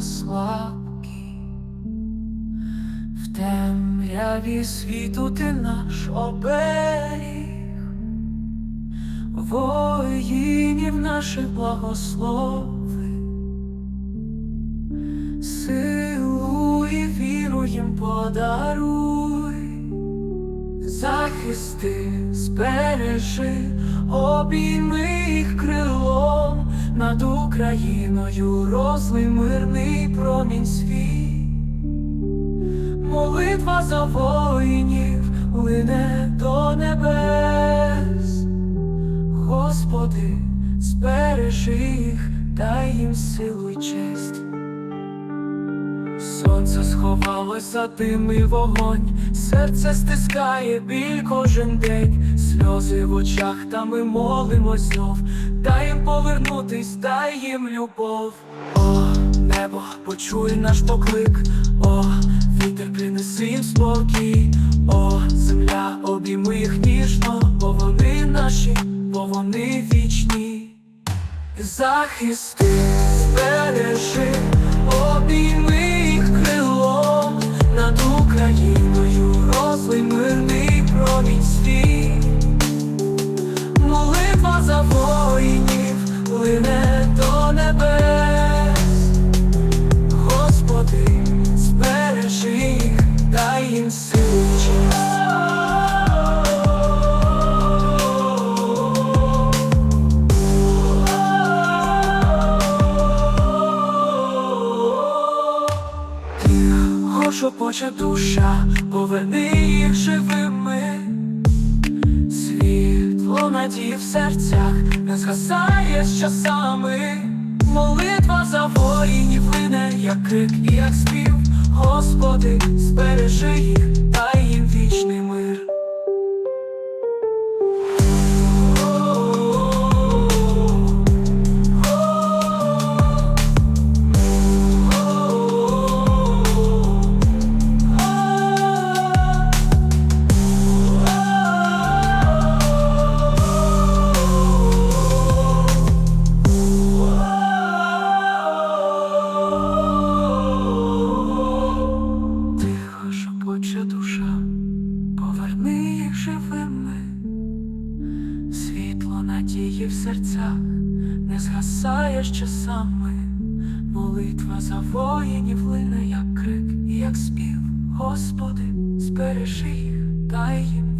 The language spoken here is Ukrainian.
слабкі, в темряві світу ти наш оберіг, воїнів наших благослови, силу і віру їм подаруй, захисти збережи, обійми їх крилом над Україною розлий мирний промінь свій. Молитва за воїнів лине до небес, Господи, збережи їх, дай їм силу й честь. Сонце сховалось за тим і вогонь, серце стискає біль кожен день, сльози в очах, та ми молимось знов, дай їм повернутись, дай їм любов. О, небо, почуй наш поклик, о, вітер принеси їм спокій, о, земля, обійми їх ніжно, бо вони наші, бо вони вічні. Захисти, збережи, шепоче душа, поверни їх живими. Світло надії в серцях не згасає з часами. Молитва за воїнів лине, як крик і як спів. Господи, надії в серцях не згасає з часами, молитва за воїнів лине, як крик і як спів. Господи, збережи їх, дай їм